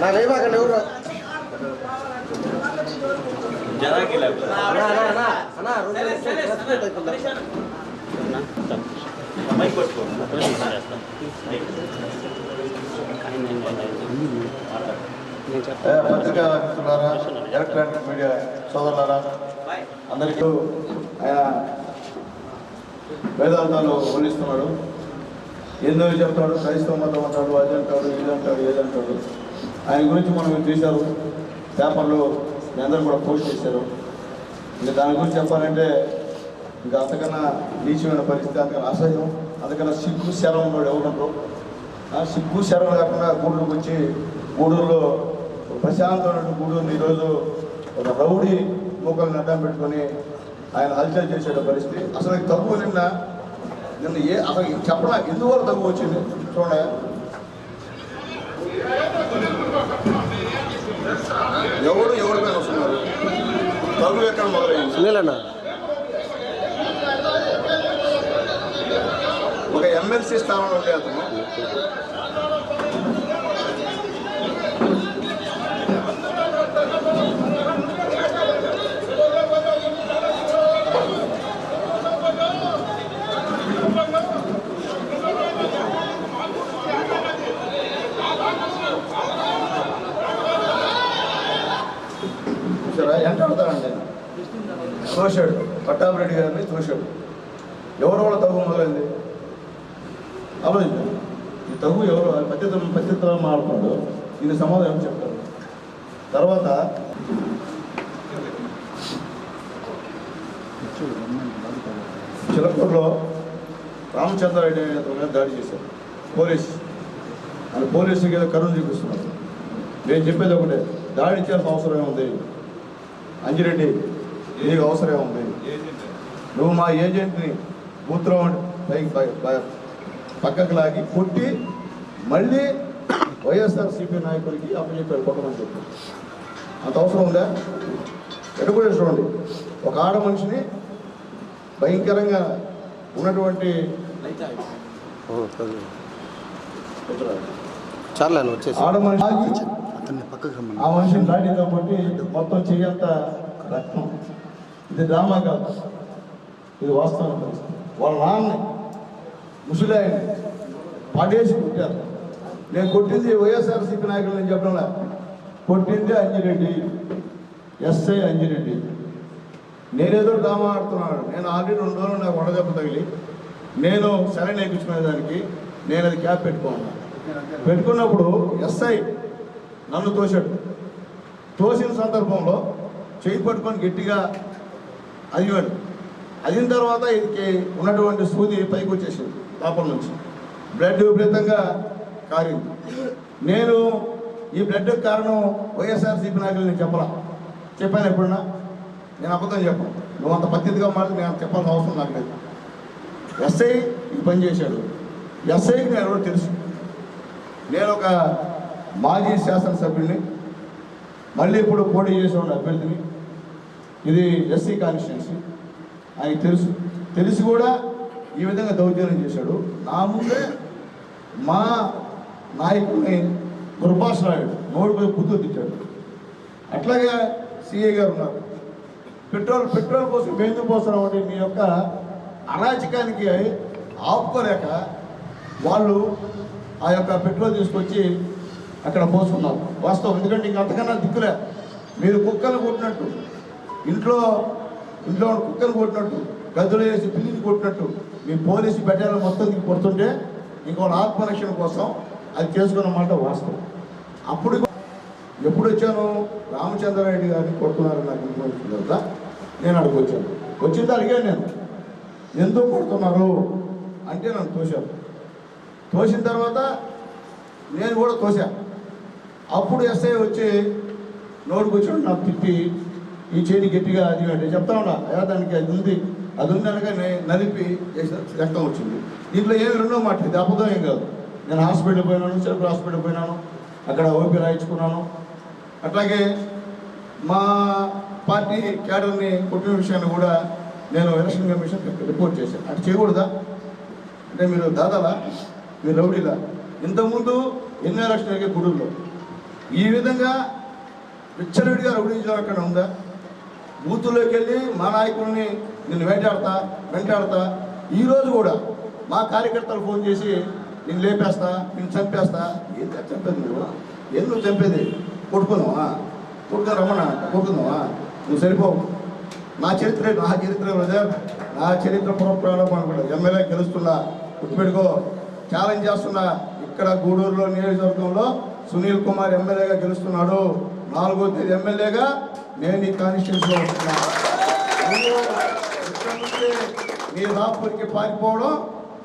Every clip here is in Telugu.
నా లేవాకండి ఎవరు జనాకి అన్నా, అన్నా, అన్నా, అన్నా, రెండు పత్రికా మిత్రులారా ఎలక్ట్రానిక్ మీడియా సోదరులారా అందరికీ ఆయన వేదాంతాలు వర్ణిస్తున్నాడు ఎన్నో చెప్తాడు? క్రైస్తవ మతం అంటాడు అది అంటాడు ఇది అంటాడు ఏదంటాడు ఆయన గురించి మనం చూశారు. పేపర్లో అందరూ కూడా పోస్ట్ చేశారు. ఇంకా దాని గురించి చెప్పాలంటే ఇంకా అంతకన్నా నీచమైన పరిస్థితి అంతకన్నా అసహ్యం అంతకన్నా సిగ్గు శరం ఉన్నాడు ఎవరు ఆ సిగ్గు శరం లేకుండా గూడూరుకు వచ్చి గూడూరులో ప్రశాంతమైన గూడూరుని ఈరోజు ఒక రౌడీ మూకల్ని అడ్డం పెట్టుకొని ఆయన హల్చల్ చేసే పరిస్థితి. అసలు తక్కువ నిన్న నిన్న ఏ అసలు చెప్పడా? ఎందువల్ల తగ్గు వచ్చింది? చూడండి. ఎవరు ఎవరిపైన వస్తున్నారు? తగ్గు ఎక్కడ మొదలైంది ఒక ఎమ్మెల్సీ స్థానంలో ఉండే అతను. తోశాడు. పట్టాభిరెడ్డి గారిని తోశాడు. ఎవరు వాళ్ళ తగు మొదలైంది? ఆలోచించండి ఈ తగు ఎవరు? పద్ధతి పత్రికలు మాట్లాడు దీని సమాధానం చెప్తారు? తర్వాత చిలకూరులో రామచంద్రారెడ్డి మీద దాడి చేశారు. పోలీస్. అది పోలీసుకి ఏదో కరుణ చూపిస్తున్నారు. నేను చెప్పేది ఒకటే. దాడి చేయాల్సిన అవసరం ఉంది అంజిరెడ్డి. నీకు అవసరం ఉంది నువ్వు మా ఏజెంట్ని బూత్లో పైకి పక్కకు లాగి కొట్టి మళ్ళీ వైఎస్ఆర్ సిపి నాయకుడికి అప్పచెప్పారు కొట్టమని చెప్పి. అంత అవసరం ఉందా? ఎటు కూడా చూడండి. ఒక ఆడ మనిషిని భయంకరంగా ఉన్నటువంటి ఓ, చదువు. చాలే అన్న వచ్చేసి. ఆడ మనిషి ఆ మనిషిని లాఠీతో కొట్టి మొత్తం చెయ్యంత రక్తం. ఇది డ్రామా కాదు. ఇది వాస్తవం వాళ్ళ నాన్న ముసలాయన పడేసి కొట్టారు. నేను కొట్టింది వైఎస్ఆర్సీపీ నాయకులు నేను చెప్పడంలా కొట్టింది అంజిరెడ్డి ఎస్ఐ అంజిరెడ్డి. నేనేదో డ్రామా ఆడుతున్నాడు. నేను ఆల్రెడీ రెండు రోజులు నాకు వడదెబ్బ తగిలి నేను సెలైన్ వేయించుకునే దానికి నేను అది క్యాప్ పెట్టుకున్నాను పెట్టుకున్నప్పుడు ఎస్ఐ నన్ను తోశాడు. తోసిన సందర్భంలో చేయి పట్టుకొని గట్టిగా అదివాడు అదిన తర్వాత ఇదికి ఉన్నటువంటి సూది పైకి వచ్చేసింది లోపల నుంచి. బ్లడ్ విపరీతంగా కారింది. నేను ఈ బ్లడ్ కారణం వైఎస్ఆర్సీపీ నాయకులు నేను చెప్పలా. చెప్పాను ఎప్పుడన్నా? నేను అబద్ధం చెప్పను. నువ్వు అంత పద్ధతిగా మాట నేను చెప్పాల్సిన అవసరం నాకు లేదు. ఎస్ఐ ఈ పని చేశాడు. ఎస్ఐకి నేను ఎవరో తెలుసు. నేను ఒక మాజీ శాసనసభ్యుడిని మళ్ళీ ఇప్పుడు పోటీ చేసే అభ్యర్థిని. ఇది ఎస్సీ కాన్స్టిట్యున్సీ. ఆయన తెలుసు. తెలిసి కూడా ఈ విధంగా దౌర్జన్యం చేశాడు. నా ముందే మా నాయకుడిని దుర్భాషలాడాడు నోటిపై బుద్ధి తెచ్చాడు అట్లాగే సిఏ గారు ఉన్నారు. పెట్రోల్ పెట్రోల్ కోసం బెందు పోసడం అంటే మీ యొక్క అరాచకానికి ఆపుకోలేక వాళ్ళు ఆ యొక్క పెట్రోల్ తీసుకొచ్చి అక్కడ పోసుకున్నారు. వాస్తవం. ఎందుకంటే ఇంకా అంతకన్నా దిక్కులే. మీరు కుక్కలు కొట్టినట్టు. ఇంట్లో ఇంట్లో ఉన్న కుక్కలు కొట్టినట్టు గదులు వేసి పిల్లిని కొట్టినట్టు మీ పోలీసు బెటాలియన్ మొత్తం కొడుతుంటే ఇంకో ఆత్మరక్షణ కోసం అది చేసుకున్న మాట వాస్తవం. అప్పుడు ఎప్పుడు వచ్చాను? రామచంద్రారెడ్డి గారిని కొడుతున్నారు నాకు ఇన్ఫర్మేషన్ తర్వాత నేను అక్కడికి వచ్చాను. వచ్చింది అడిగాను నేను ఎందుకు కొడుతున్నారు? అంటే నన్ను తోశాను తోసిన తర్వాత నేను కూడా తోశాను అప్పుడు ఎస్ఐ వచ్చి నోటికి వచ్చి నాకు తిప్పి ఈ చేతి గట్టిగా అది అంటే చెప్తా ఉన్నా అయ్యా దానికి అది ఉంది అది ఉంది అనగానే నలిపి రక్తం వచ్చింది. దీంట్లో ఏమి రెండో మాట ఇది అబద్ధం ఏం కాదు. నేను హాస్పిటల్ పోయినాను సెల్ఫ్ హాస్పిటల్ పోయినాను అక్కడ ఓపీ రాయించుకున్నాను. అట్లాగే మా పార్టీ క్యాడర్ని కొట్టిన విషయాన్ని కూడా నేను ఎలక్షన్ కమిషన్ రిపోర్ట్ చేశాను. అటు చేయకూడదా? అంటే మీరు దాదాలా? మీరు రౌడీలా? ఇంతకుముందు ఎన్నో ఎలక్షన్ జరిగే గుడుల్లో ఈ విధంగా విచ్చలవిడిగా రౌడీజం అక్కడ ఉందా? బూతుల్లోకి వెళ్ళి మా నాయకుడిని నేను వేటాడతా వెంటాడతా. ఈరోజు కూడా మా కార్యకర్తలు ఫోన్ చేసి నేను లేపేస్తా నేను చంపేస్తా. ఏం చంపేది నువ్వు? ఎందుకు చంపేది? కొట్టుకుందామా కొట్టుకుని రమ్మన్నా కొట్టుకుందామా నువ్వు సరిపోవు. నా చరిత్ర నా చరిత్ర బ్రదర్. నా చరిత్ర పురప్రాణం అనుకుంటా. ఎమ్మెల్యే గెలుస్తున్నా గుర్తుపెట్టుకో. ఛాలెంజ్ చేస్తున్నా ఇక్కడ గూడూరులో నియోజకవర్గంలో సునీల్ కుమార్ ఎమ్మెల్యేగా గెలుస్తున్నాడు. నాలుగో తేదీ ఎమ్మెల్యేగా నేను ఈ కాన్స్టిట్యూన్సీలో వస్తున్నా ఇక్కడ నీ రాపూర్కి పారిపోవడం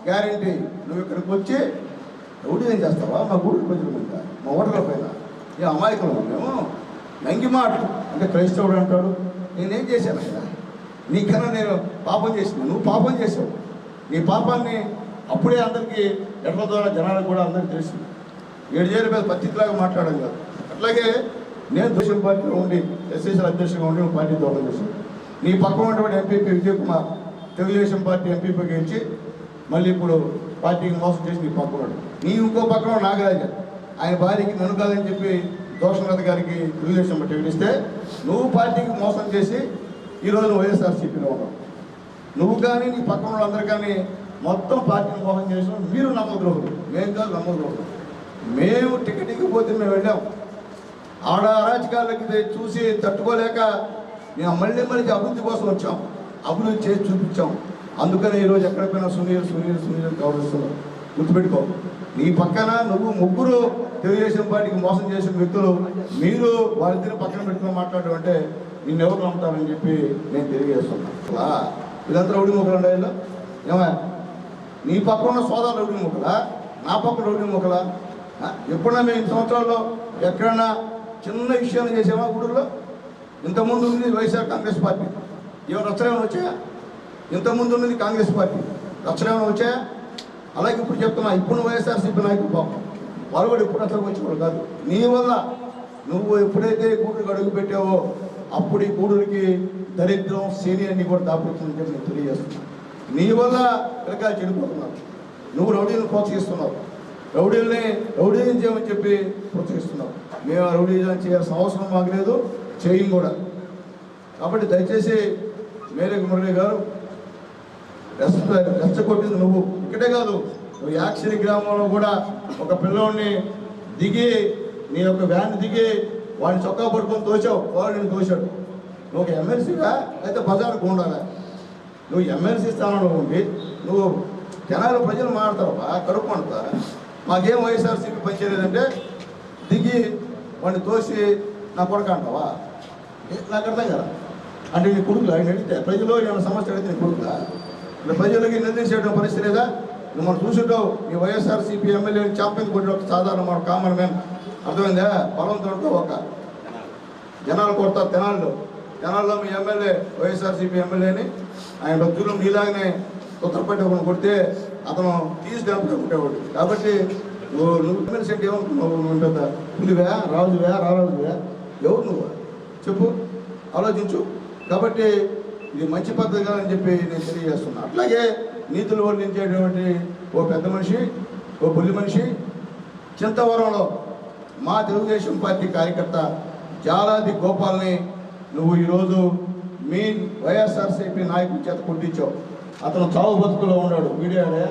గ్యారంటీ. నువ్వు ఇక్కడికి వచ్చి ఎవడు ఏం చేస్తావా? మా గూడూరు ప్రజల మీద మా ఓటర్ల పైన. ఏ అమాయకులు మేము నంగి మాట. అంటే క్రైస్తవుడు అంటాడు. నేనేం చేశాను అక్కడ నీకన్నా నేను పాపం చేసిన నువ్వు పాపం చేసావు నీ పాపాన్ని అప్పుడే అందరికీ ఎట్ల ద్వారా జనాలకు కూడా అందరికీ తెలిసింది ఏడు చేరు మీద పత్తిలాగా మాట్లాడడం కాదు. అట్లాగే నేను దేశం పార్టీలో ఉండి ఎస్ఎస్ఎల్ అధ్యక్షుడిగా ఉండి పార్టీ దూరం చేశాను. నీ పక్కన ఉన్నటువంటి MPP Vijay Kumar Telugudesam party MPP గెలిచి మళ్ళీ ఇప్పుడు పార్టీకి మోసం చేసి నీ పక్కన నీ ఇంకో పక్కన నాగరాజ ఆయన భార్యకి నన్ను కాదని చెప్పి దోషనాథ్ గారికి తెలుగుదేశం పార్టీ ఇస్తే నువ్వు పార్టీకి మోసం చేసి ఈరోజు వైఎస్ఆర్సీపీలో ఉన్నావు. నువ్వు కానీ నీ పక్కన వాళ్ళందరూ కానీ మొత్తం పార్టీని మోసం చేసిన మీరు నమ్మద్రోహులు. మేము కాదు నమ్మద్రోహులు. మేము టికెట్ ఇవ్వకపోతే మేము వెళ్ళాం. ఆడ అరాచకాలకి చూసి తట్టుకోలేక మేము మళ్ళీ మళ్ళీ అభివృద్ధి కోసం వచ్చాం. అభివృద్ధి చేసి చూపించాం. అందుకని ఈరోజు ఎక్కడ పోయినా సునీల్ సునీల్ సునీల్ గౌరవిస్తున్నాం గుర్తుపెట్టుకో నీ పక్కన నువ్వు ముగ్గురు తెలుగుదేశం పార్టీకి మోసం చేసిన వ్యక్తులు మీరు వాళ్ళిద్దరిని పక్కన పెట్టుకుని మాట్లాడడం అంటే నిన్నెవరు నమ్ముతారని చెప్పి నేను తెలియజేస్తున్నా. ఇదంతా రౌడీ ముక్కలు ఉండే ఏమా నీ పక్కన ఉన్న సోదరు రౌడీ ముక్కలా నా పక్కన రౌడీ ముక్కలా ఎప్పుడన్నా మేము ఈ సంవత్సరాల్లో ఎక్కడన్నా చిన్న విషయాలు చేసామా గుడుల్లో ఇంతకుముందు ఉంది వైఎస్ఆర్ కాంగ్రెస్ పార్టీ. ఏమైనా రచ్చలేమని వచ్చాయా? ఇంతకుముందు ఉన్నది కాంగ్రెస్ పార్టీ. రచ్చలేమని వచ్చాయా? అలాగే ఇప్పుడు చెప్తున్నా ఇప్పుడు వైఎస్ఆర్సీపీ నాయకులు పాపం వాళ్ళు కూడా ఇప్పుడు అసలు వచ్చేవాడు కాదు. నీ వల్ల నువ్వు ఎప్పుడైతే గూడుకు అడుగు పెట్టావో అప్పుడు ఈ గూడుకి దరిద్రం సీనియర్ని కూడా దాపుతుందని చెప్పి నేను తెలియజేస్తున్నాను నీ వల్ల పిల్లకాయలు చెడిపోతున్నారు. నువ్వు రౌడీలను ప్రోత్సహిస్తున్నావు. రౌడీల్ని రౌడీని చేయమని చెప్పి ప్రోత్సహిస్తున్నావు. మేము ఆ రౌడీజం చేయాల్సిన అవసరం మాకు లేదు చేయం కూడా. కాబట్టి దయచేసి మేరకు మురళి గారు రెస్ట్ రెచ్చగొట్టింది నువ్వు. ఇక్కడే కాదు నువ్వు యాక్సిరి గ్రామంలో కూడా ఒక పిల్లోడిని దిగి నీ యొక్క వ్యాన్ దిగి వాడిని చొక్కా పట్టుకొని తోచావు. వాడు నేను తోశాడు నువ్వు ఒక ఎమ్మెల్సీగా అయితే బజార్కు ఉండాలి? నువ్వు ఎమ్మెల్సీ స్థానంలో ఉండి నువ్వు జనాలు ప్రజలు మాడతారబ్బా కడుపు మాడతా మాకేం వైఎస్ఆర్సీపీ పనిచేయలేదంటే దిగి వాడిని తోసి నా కొడుకు అంటావా? నాకు అర్థం కదా అంటే నీ కొడుకులు? ఆయన అడిగితే ప్రజలు ఏమైనా సమస్య అడిగితే నీ కొడుకులా? ఇలా ప్రజలకి నిందించేయడం పరిస్థితి లేదా? నువ్వు మనం చూసుంటావు ఈ వైఎస్ఆర్సీపీ ఎమ్మెల్యే చాంపియన్ కొట్టిన ఒక సాధారణ మన కామన్ మ్యాన్ అర్థమైందా? బలవంతుడితో ఒక. జనాలు కొడతారు తెనాల్లో. తెనాల్లో మీ ఎమ్మెల్యే వైఎస్ఆర్సీపీ ఎమ్మెల్యేని ఆయన భక్తులు నీలాగనే ఉత్తరపేట కొడితే అతను తీసి దంపగా కొట్టేవాడు. కాబట్టి నువ్వు నువ్వు ఎమ్మెల్సీ ఏమనుకున్నావు నువ్వు పెద్ద పులివే రాజువే రారాజువే. ఎవరు నువ్వు? చెప్పు ఆలోచించు. కాబట్టి ఇది మంచి పద్ధతి కాదని చెప్పి నేను తెలియజేస్తున్నా. అట్లాగే నీతులు వర్ణించేటువంటి ఓ పెద్ద మనిషి ఓ బుల్లి మనిషి చింతవరంలో మా తెలుగుదేశం పార్టీ కార్యకర్త జాలాది గోపాల్ని నువ్వు ఈరోజు మీ వైఎస్ఆర్సీపీ నాయకుడి చేత కొట్టించావు. అతను చావు బతుకులో ఉన్నాడు. వీడియోనే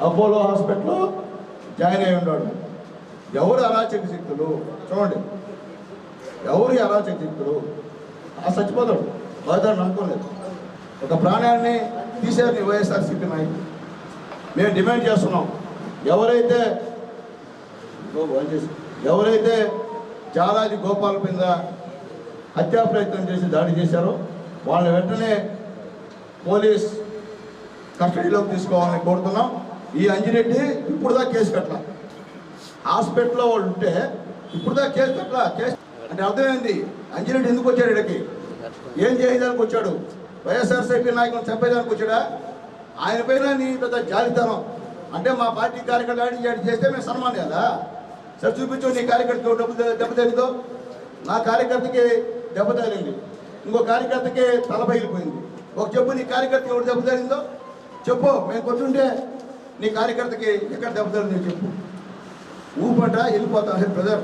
అపోలో హాస్పిటల్లో జాయిన్ అయి ఉన్నాడు. ఎవరు అరాచక శక్తులు? చూడండి. ఎవరు అరాచక శక్తులు? ఆ చచ్చిపోతాడు బాధాడు నమ్ముకోలేదు. ఒక ప్రాణాన్ని తీసేది వైఎస్ఆర్సీపీ నాయకుడు మేము డిమాండ్ చేస్తున్నాం. ఎవరైతే చేసి- ఎవరైతే జాలాది గోపాల మీద హత్యా ప్రయత్నం చేసి దాడి చేశారో వాళ్ళని వెంటనే పోలీస్ కస్టడీలోకి తీసుకోవాలని కోరుతున్నాం. ఈ అంజిరెడ్డి ఇప్పుడు దాకా కేసు కట్టాల? హాస్పిటల్లో వాళ్ళు ఉంటే ఇప్పుడు దాకా కేసు కట్టాల? కేసు అంటే అర్థమైంది. అంజిరెడ్డి ఎందుకు వచ్చాడు ఇక్కడికి? ఏం చేయడానికి వచ్చాడు? వైఎస్ఆర్సీపీ నాయకులను చంపేదానికి వచ్చాడా? ఆయన పైన నీ పెద్ద జాలితనం. అంటే మా పార్టీ కార్యకర్తలు ఆడి చేస్తే మేము సన్మానం కదా సరే చూపించు నీ కార్యకర్తకు డబ్బు దెబ్బ తగిలిందో. నా కార్యకర్తకి దెబ్బ తగిలింది. ఇంకో కార్యకర్తకి తల పగిలిపోయింది. ఒక చెప్పు నీ కార్యకర్తకి ఎవరు దెబ్బ తగిలిందో? చెప్పు మేము కొట్టుంటే నీ కార్యకర్తకి ఎక్కడ దెబ్బతారు నేను చెప్పు. ఊపట వెళ్ళిపోతా హే బ్రదర్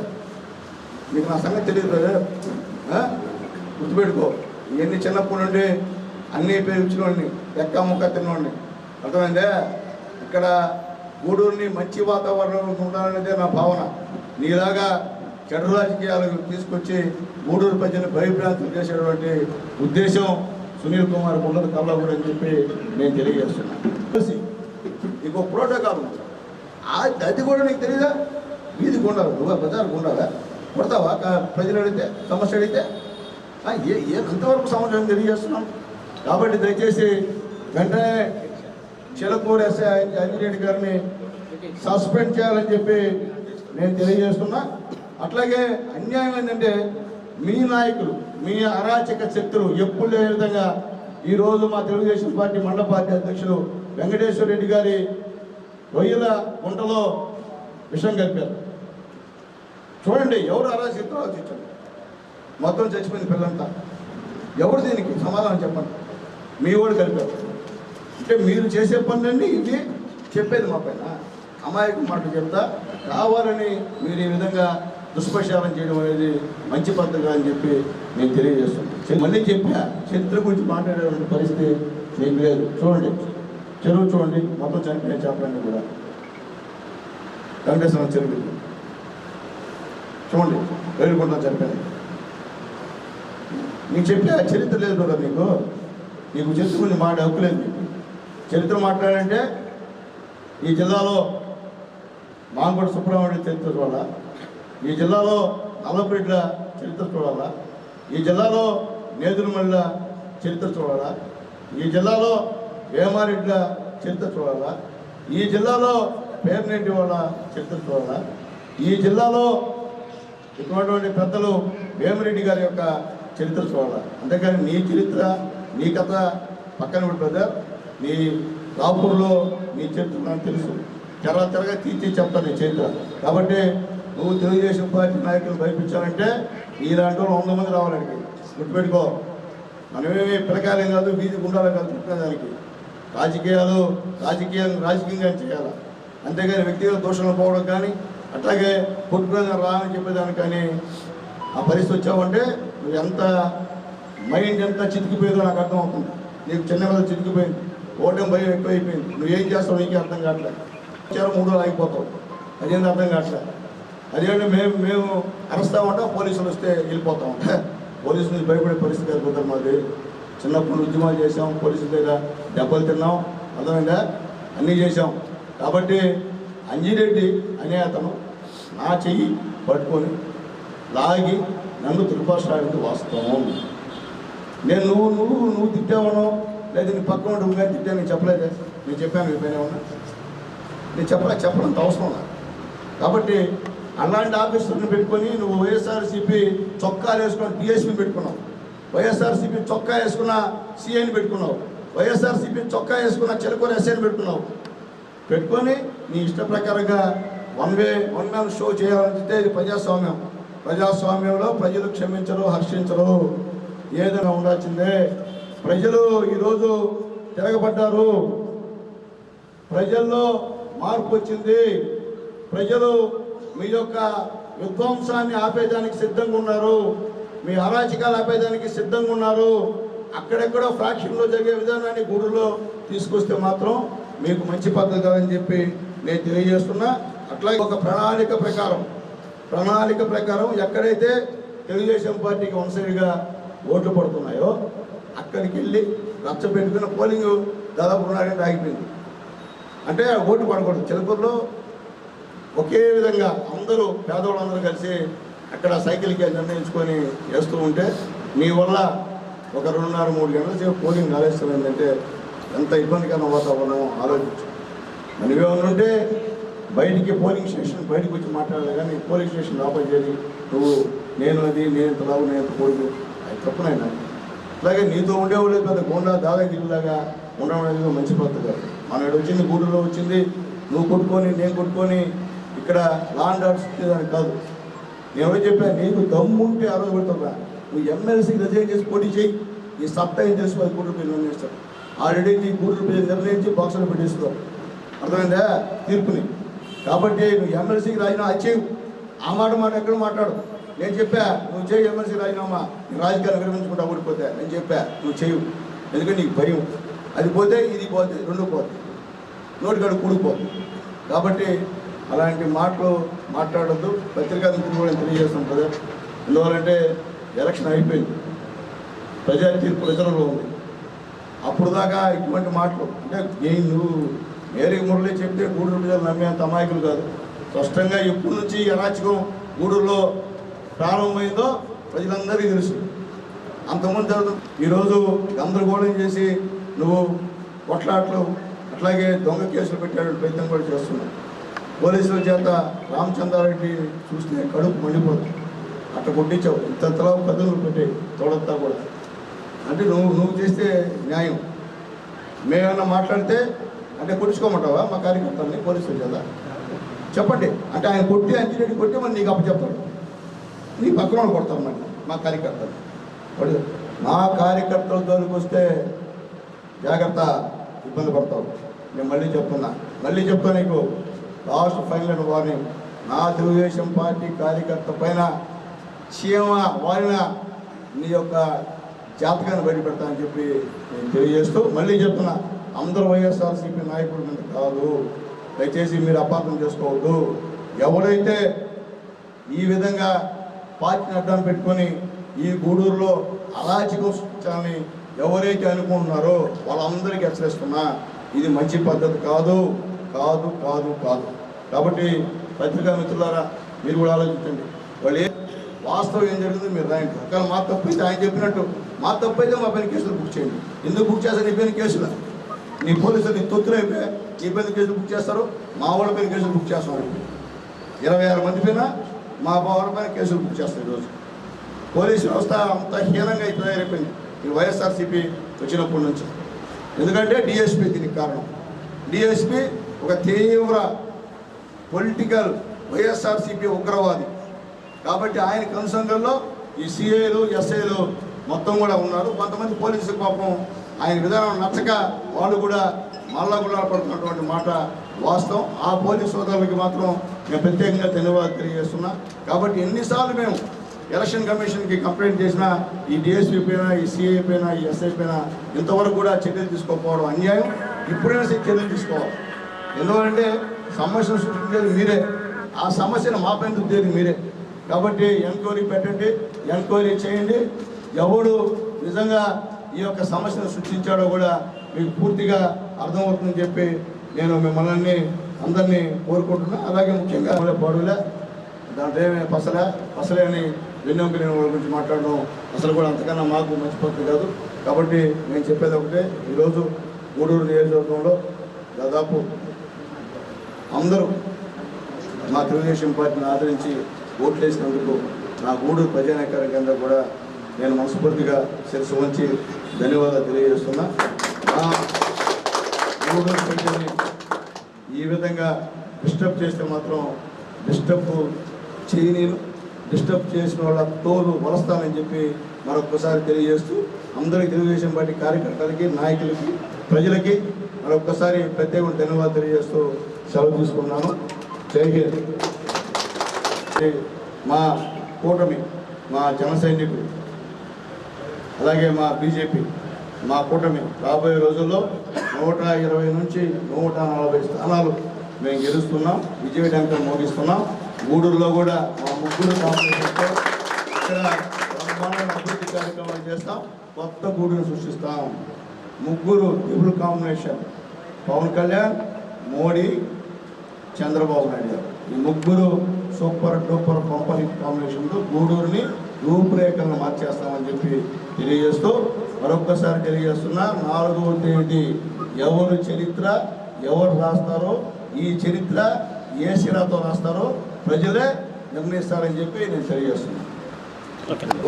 నీకు నా సంగతి తెలియదు బ్రదర్ గుర్తుపెట్టుకో. ఇవన్నీ చిన్నప్పటి నుండి అన్నీ పేరు వాడిని ఎక్క ముక్క తిన్నవాడిని అర్థమైందే? ఇక్కడ గూడూరుని మంచి వాతావరణంలో ఉండాలనేదే నా భావన. నీలాగా చెడు రాజకీయాలకు తీసుకొచ్చి గూడూరు ప్రజలు భయభ్రాంతులు చేసేటువంటి ఉద్దేశం సునీల్ కుమార్ ఉండదు కల్లా కూడా అని చెప్పి నేను తెలియజేస్తున్నాను. ఒక ప్రోటోకాల్ ఉంది ఆ- అది కూడా నీకు తెలియదా వీధి ఉండాలి నువ్వు బజార్ ఉండాలా కొడతావా ప్రజలు అడిగితే సమస్య అడిగితే ఏ ఏ ఎంతవరకు సమస్యను తెలియజేస్తున్నాం? కాబట్టి దయచేసి వెంటనే చిలకూరు ఎస్ఐ అంజిరెడ్డి గారిని సస్పెండ్ చేయాలని చెప్పి నేను తెలియజేస్తున్నా. అట్లాగే అన్యాయం ఏంటంటే మీ నాయకులు మీ అరాచక శక్తులు ఎప్పుడు లేని విధంగా ఈరోజు మా తెలుగుదేశం పార్టీ మండల పార్టీ అధ్యక్షులు వెంకటేశ్వర రెడ్డి గారి రొయ్యల గుంటలో విషం కలిపారు. చూడండి ఎవరు అరాచకతో ఆలోచించండి. మొత్తం చచ్చిపోయింది పిల్లంతా. ఎవరు దీనికి సమాధానం చెప్పండి? మీ వాడు కలిపారు. అంటే మీరు చేసే పనులన్నీ ఇది చెప్పేది మా పైన. అమాయకు మాట చెప్తా కావాలని మీరు ఈ విధంగా దుష్ప్రచారం చేయడం అనేది మంచి పద్ధతి అని చెప్పి నేను తెలియజేస్తున్నాను. మళ్ళీ చెప్పా చరిత్ర గురించి మాట్లాడేటువంటి పరిస్థితి మీకు లేదు. చూడండి. చెరువు చూడండి మొత్తం చనిపోయిన చేపలన్నీ కూడా. వెంకటేశ్వర చెరువు. చూడండి వేలుకుంటా చనిపోయింది నీకు చెప్పే చరిత్ర లేదు కదా నీకు. నీకు చరిత్ర మాట హక్కులేదు చరిత్ర మాట్లాడంటే ఈ జిల్లాలో మాంగోడ సుబ్రహ్మణ్యం చరిత్ర చూడాలా? ఈ జిల్లాలో నల్లపేట్ల చరిత్ర చూడాలా? ఈ జిల్లాలో నేదురుమల్ల చరిత్ర చూడాలా? ఈ జిల్లాలో వేమారెడ్ల చరిత్ర చూడాలా ఈ జిల్లాలో పేర్నేటి వాళ్ళ చరిత్ర చూడాలా ఈ జిల్లాలో ఇటువంటి పెద్దలు వేమిరెడ్డి గారి యొక్క చరిత్ర చూడాలి అంతేకాని నీ చరిత్ర నీ కథ పక్కన పెట్టి బ్రదర్. నీ రాపూర్లో నీ చరిత్ర నాకు తెలుసు. తెర తెరగా తీర్చి చెప్తాను నీ చరిత్ర. కాబట్టి నువ్వు తెలుగుదేశం పార్టీ నాయకులు భయపించాలంటే ఈలాంటి వాళ్ళు వంద మంది రావాలండి. గుర్తుపెట్టుకో. మనమేమి పిలకాయలేం కాదు వీధి గుండాలి కాదు దానికి రాజకీయాలు రాజకీయం రాజకీయంగా చేయాలి? అంతేగాని వ్యక్తిగత దోషణలు పోవడం కానీ అట్లాగే కొట్టుకునే రా చెప్పేదాన్ని కానీ ఆ పరిస్థితి వచ్చావంటే నువ్వు ఎంత మైండ్ ఎంత చితికిపోయిందో నాకు అర్థం అవుతుంది నీకు చిన్న మీద చితికిపోయింది. ఓటమి భయం ఎక్కువైపోయింది. నువ్వు ఏం చేస్తావు నీకే అర్థం కావట్లేదు వచ్చారు రోజులు ఆగిపోతావు. అదేంటి అర్థం కావట్లేదు అదేంటి మేము మేము అరుస్తామంటే పోలీసులు వస్తే వెళ్ళిపోతాం. పోలీసులు నుంచి భయపడే పరిస్థితి అయిపోతారు మాది. చిన్నప్పుడు ఉద్యమాలు చేసాం పోలీసుల దగ్గర దెబ్బలు తిన్నాం అర్థమైందా? అన్నీ చేసాం కాబట్టి అంజిరెడ్డి అనే అతను నా చెయ్యి పట్టుకొని లాగి నన్ను దుర్భాషాడింది వాస్తవం. నేను నువ్వు నువ్వు నువ్వు తిట్టావనో లేదా నీ పక్కన ఉండి కానీ తిట్టా నేను చెప్పలేదే. నేను చెప్పాను మీ ఉన్నా నేను చెప్పలే చెప్పడంత అవసరం కాబట్టి అలాంటి ఆఫీసర్ని పెట్టుకొని నువ్వు వైఎస్ఆర్సీపీ చొక్కాలు వేసుకొని డిఎస్పీ పెట్టుకున్నావు. వైఎస్ఆర్సీపీ చొక్కా వేసుకున్న సిఐని పెట్టుకున్నావు. వైఎస్ఆర్సీపీ చొక్కా వేసుకున్న చిలకూర ఎస్ఐని పెట్టుకున్నావు. పెట్టుకొని నీ ఇష్ట ప్రకారంగా one way one man show చేయాలంటే ఇది ప్రజాస్వామ్యం. ప్రజాస్వామ్యంలో ప్రజలు క్షమించరు హర్షించరు. ఏదైనా ఉండాల్సిందే. ప్రజలు ఈరోజు తిరగబడ్డారు. ప్రజల్లో మార్పు వచ్చింది. ప్రజలు మీ యొక్క విధ్వంసాన్ని ఆపేదానికి సిద్ధంగా ఉన్నారు. మీ అరాచకాలు ఆపేదానికి సిద్ధంగా ఉన్నారు. అక్కడెక్కడో ఫ్రాక్షన్లో జరిగే విధానాన్ని గూడులో తీసుకొస్తే మాత్రం మీకు మంచి పద్ధతి కాదని చెప్పి నేను తెలియజేస్తున్నా. అట్లాగే ఒక ప్రణాళిక ప్రకారం ప్రణాళిక ప్రకారం ఎక్కడైతే తెలుగుదేశం పార్టీకి వనసరిగా ఓట్లు పడుతున్నాయో అక్కడికి వెళ్ళి రచ్చ పెట్టుకున్న పోలింగ్ దాదాపు రెండు ఆగిపోయింది. అంటే ఓటు పడకూడదు. చిలకూరులో ఒకే విధంగా అందరూ పేదవాళ్ళందరూ కలిసి అక్కడ సైకిల్కి నిర్ణయించుకొని వేస్తూ ఉంటే మీ వల్ల ఒక రెండున్నర మూడు గంటల సేపు పోలింగ్ ఆలస్యం ఏంటంటే ఎంత ఇబ్బందికరమైన వాతావరణం ఆలోచించు. మనమేమన్నా ఉంటే బయటికి పోలింగ్ స్టేషన్ బయటకు వచ్చి మాట్లాడాలి కానీ పోలింగ్ స్టేషన్ లోపల చేయాలి నువ్వు నేను అది నేను ఎంత లాభం నేను ఎంత పొడుగు అది తప్పునైనా. అలాగే నీతో ఉండేవాళ్ళు పెద్ద గుండా దాదాగిరిలాగా ఉండడం అనేది మంచి పద్ధతి కాదు. మన ఈడ వచ్చింది గూడూరులో వచ్చింది నువ్వు కొట్టుకొని నేను కొట్టుకొని ఇక్కడ లాండ్ ఆర్డర్స్ ఇచ్చేదానికి కాదు. నేను చెప్పాను నీకు దమ్ముంటే ఆ రోజు పెడుతున్నా నువ్వు ఎమ్మెల్సీకి రిజైన్ చేసి పోటీ చేయి. ఈ సప్తాయం ఏం కోటి రూపాయలు నిర్ణయిస్తాడు ఆల్రెడీ నీ కోటి రూపాయలు నిర్ణయించి బాక్సులు పెట్టేసుకో అర్థమైందా? తీర్పుని. కాబట్టి నువ్వు ఎమ్మెల్సీకి రాజీనామా అది చేయవు ఆ మాట మాట ఎక్కడ మాట్లాడు నేను చెప్పా నువ్వు చేయి ఎమ్మెల్సీ రాజీనామా. నీ రాజకీయాలు విరమించుకుంటా ఓడిపోతే. నేను చెప్పా నువ్వు చేయవు ఎందుకంటే నీకు భయం. అది పోతే ఇది పోతే రెండు పోతే నోటికాడు కూడిపోతుంది కాబట్టి అలాంటి మాటలు మాట్లాడద్దు. పత్రికా మిత్రులు కూడా నేను కదా ఎందువల్లంటే ఎలక్షన్ అయిపోయింది. ప్రజా తీర్పు ప్రజలలో ఉంది. అప్పుడు దాకా ఇటువంటి మాటలు అంటే నేను నువ్వు మేరీ మురళి చెప్తే గూడూరు ప్రజలు నమ్మేంత అమాయకులు కాదు. స్పష్టంగా ఎప్పటి నుంచి అరాచకం గూడూరులో ప్రారంభమైందో ప్రజలందరికీ తెలుసు. అంతకుముందు జరుగుతుంది ఈరోజు గందరగోళం చేసి నువ్వు కొట్లాట్లు అట్లాగే దొంగ కేసులు పెట్టాడు ప్రయత్నం కూడా చేస్తున్నావు. పోలీసుల చేత రామచంద్రారెడ్డి చూస్తే కడుపు మండిపోతుంది. అట్లా కొట్టించావు. ఇంతలా కథలు పెట్టి తోడంతా కూడా. అంటే నువ్వు నువ్వు చేస్తే న్యాయం. మేమన్నా మాట్లాడితే అంటే కొట్టించుకోమంటావా? మా కార్యకర్తల్ని పోలీసుల చేత. చెప్పండి. అంటే ఆయన కొట్టి అంజిరెడ్డి కొట్టి మరి నీకు అప్పచెప్తాడు. నీ పక్కన వాళ్ళు కొడతాం మరి మా కార్యకర్తలు. వాడు మా కార్యకర్తల జోలికి వస్తే జాగ్రత్త ఇబ్బంది పడతావు. నేను మళ్ళీ చెప్తున్నా. మళ్ళీ చెప్తా నీకు. లాస్ట్ ఫైనల్ వార్నింగ్ నా తెలుగుదేశం పార్టీ కార్యకర్త పైన చీమ వారిన నీ యొక్క జాతకాన్ని బయటపెడతా చెప్పి నేను తెలియజేస్తూ మళ్ళీ చెప్తున్నా అందరూ వైఎస్ఆర్సీపీ నాయకుల మీద కాదు దయచేసి మీరు అపార్థం చేసుకోవద్దు. ఎవరైతే ఈ విధంగా పార్టీని అడ్డం పెట్టుకొని ఈ గూడూరులో అరాచకం ఎవరైతే అనుకుంటున్నారో వాళ్ళందరికీ హెచ్చరిస్తున్నా ఇది మంచి పద్ధతి కాదు. కాదు కాదు కాదు. కాబట్టి పత్రికా మిత్రులారా మీరు కూడా ఆలోచించండి. వాళ్ళు ఏ వాస్తవం ఏం జరిగిందో మీరు రాయండి. ఒకవేళ మా తప్పు అయితే ఆయన చెప్పినట్టు మా తప్పు అయితే మా పైన కేసులు బుక్ చేయండి. ఎందుకు బుక్ చేస్తారు నీ పైన కేసులు? నీ పోలీసులు నీ తొత్తులు అయిపోయి నీ పైన కేసులు బుక్ చేస్తారు. మా వాళ్ళ పైన కేసులు బుక్ చేస్తాం ఇరవై ఆరు మంది పైన మా వాళ్ళ పైన కేసులు బుక్ చేస్తారు ఈరోజు. పోలీసు వ్యవస్థ అంత హీనంగా అయితే తయారైపోయింది. ఈ వైఎస్ఆర్సీపీ వచ్చినప్పటి నుంచి. ఎందుకంటే డిఎస్పీ దీనికి కారణం. డిఎస్పీ ఒక తీవ్ర పొలిటికల్ వైఎస్ఆర్సీపీ ఉగ్రవాది. కాబట్టి ఆయన కనుసంగంలో ఈ సిఐలు ఎస్ఐలు మొత్తం కూడా ఉన్నారు. కొంతమంది పోలీసు పాపం ఆయన విధానం నచ్చక వాళ్ళు కూడా మళ్ళా కూడా పడుతున్నటువంటి మాట వాస్తవం. ఆ పోలీసు సోదరులకి మాత్రం నేను ప్రత్యేకంగా ధన్యవాదాలు తెలియజేస్తున్నా. కాబట్టి ఎన్నిసార్లు మేము ఎలక్షన్ కమిషన్కి కంప్లైంట్ చేసినా ఈ డిఎస్పీ పైన ఈ సిఐ పైన ఈ ఎస్ఐ పైన ఇంతవరకు కూడా చర్యలు తీసుకోకపోవడం అన్యాయం. ఇప్పుడైనా సరే చర్యలు తీసుకోవాలి. ఎందుకంటే సమస్యను సృష్టించేది మీరే. ఆ సమస్యను మా రుద్దేది మీరే. కాబట్టి ఎంక్వైరీ పెట్టండి ఎంక్వైరీ చేయండి. ఎవడు నిజంగా ఈ యొక్క సమస్యను సృష్టించాడో కూడా మీకు పూర్తిగా అర్థమవుతుందని చెప్పి నేను మిమ్మల్ని అందరినీ కోరుకుంటున్నా. అలాగే ముఖ్యంగా పడులే దాంట్లో ఏమైనా పసలే పసలే అని వెన్నెంక నేను వాళ్ళ గురించి మాట్లాడడం అసలు కూడా అంతకన్నా మాకు మంచి పద్ధతి కాదు. కాబట్టి నేను చెప్పేది ఒకటే ఈరోజు గూడూరు నియోజకవర్గంలో దాదాపు అందరూ మా తెలుగుదేశం పార్టీని ఆదరించి ఓట్లు వేసినందుకు నా గూడూరు ప్రజానాయకారి కింద కూడా నేను మనస్ఫూర్తిగా శిరస్సు వంచి ధన్యవాదాలు తెలియజేస్తున్నా. నా గూడూరు ప్రజల్ని ఈ విధంగా డిస్టర్బ్ చేస్తే మాత్రం డిస్టర్బ్ చేయని డిస్టర్బ్ చేసిన వాళ్ళ తోలు వలస్తానని చెప్పి మరొకసారి తెలియజేస్తూ అందరికీ తెలుగుదేశం పార్టీ కార్యకర్తలకి నాయకులకి ప్రజలకి మరొకసారి ప్రత్యేక ధన్యవాదాలు తెలియజేస్తూ సెలవు తీసుకున్నాను. జై హింద్. మా కూటమి మా జన సైనికులు అలాగే మా బీజేపీ మా కూటమి. రాబోయే రోజుల్లో నూట ఇరవై నుంచి నూట నలభై స్థానాలు మేము గెలుస్తున్నాం. విజయడంకం మోగిస్తున్నాం. గూడూరులో కూడా మా ముగ్గురు కాంపిటీషన్తో ఇక్కడ అభివృద్ధి కార్యక్రమాలు చేస్తాం. కొత్త గూడును సృష్టిస్తాం. ముగ్గురు ట్రిపుల్ కాంబినేషన్ పవన్ కళ్యాణ్ మోడీ చంద్రబాబు నాయుడు గారు. ఈ ముగ్గురు సూపర్ డూపర్ కంపెనీ కాంబినేషన్తో గూడూరుని రూపురేఖలను మార్చేస్తామని చెప్పి తెలియజేస్తూ మరొక్కసారి తెలియజేస్తున్నా నాలుగవ తేదీ ఎవరు చరిత్ర ఎవరు రాస్తారో ఈ చరిత్ర ఏ శిలాతో రాస్తారో ప్రజలే నిర్ణయిస్తారని చెప్పి నేను తెలియజేస్తున్నాను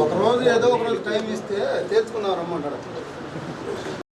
ఒక రోజు ఏదో ఒక రోజు టైం ఇస్తే తీర్చుకున్నాం రమ్మంటారు